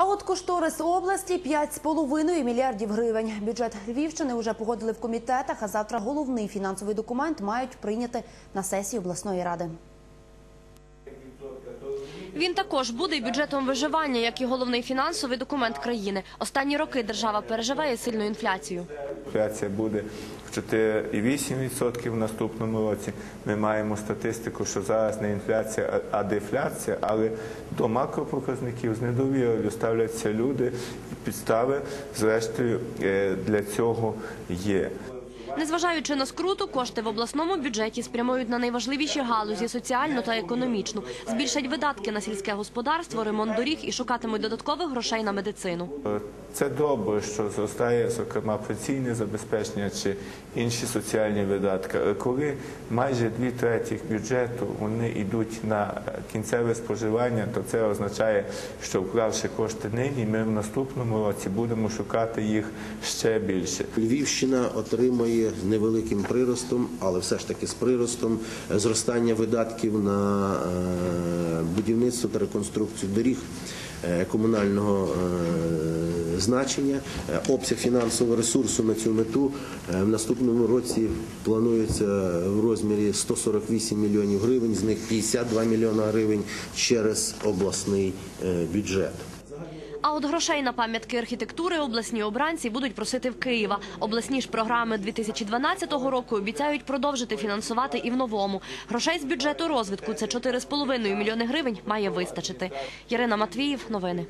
А от кошторис області 5,5 мільярдів гривень. Бюджет Львівщини вже погодили в комітетах, а завтра головний фінансовий документ мають прийняти на сесії обласної ради. Він також буде бюджетом виживання, як і головний фінансовий документ країни. Останні роки держава переживає сильну інфляцію. Інфляція буде в 4,8% в наступному році. Ми маємо статистику, що зараз не інфляція, а дефляція, але до макропоказників з недовірою ставляться люди, підстави, зрештою, е, для цього є. Незважаючи на скруту, кошти в обласному бюджеті спрямують на найважливіші галузі соціальну та економічну, збільшать видатки на сільське господарство, ремонт доріг і шукатимуть додаткових грошей на медицину. Це добре, що зростає, зокрема, пенсійне забезпечення чи інші соціальні видатки. Коли майже дві третіх бюджету вони йдуть на кінцеве споживання, то це означає, що вклавши кошти нині, ми в наступному році будемо шукати їх ще більше. Львівщина отримує невеликим приростом, але все ж таки з приростом е, зростання видатків на е, будівництво та реконструкцію доріг е, комунального значення. Е, Обсяг фінансового ресурсу на цю мету е, в наступному році планується в розмірі 148 мільйонів гривень, з них 52 мільйона гривень через обласний е, бюджет. А от грошей на пам'ятки архітектури обласні обранці будуть просити в Києва. Обласні ж програми 2012 року обіцяють продовжити фінансувати і в новому. Грошей з бюджету розвитку це 4,5 мільйони гривень має вистачити. Ярина Матвіїв, новини.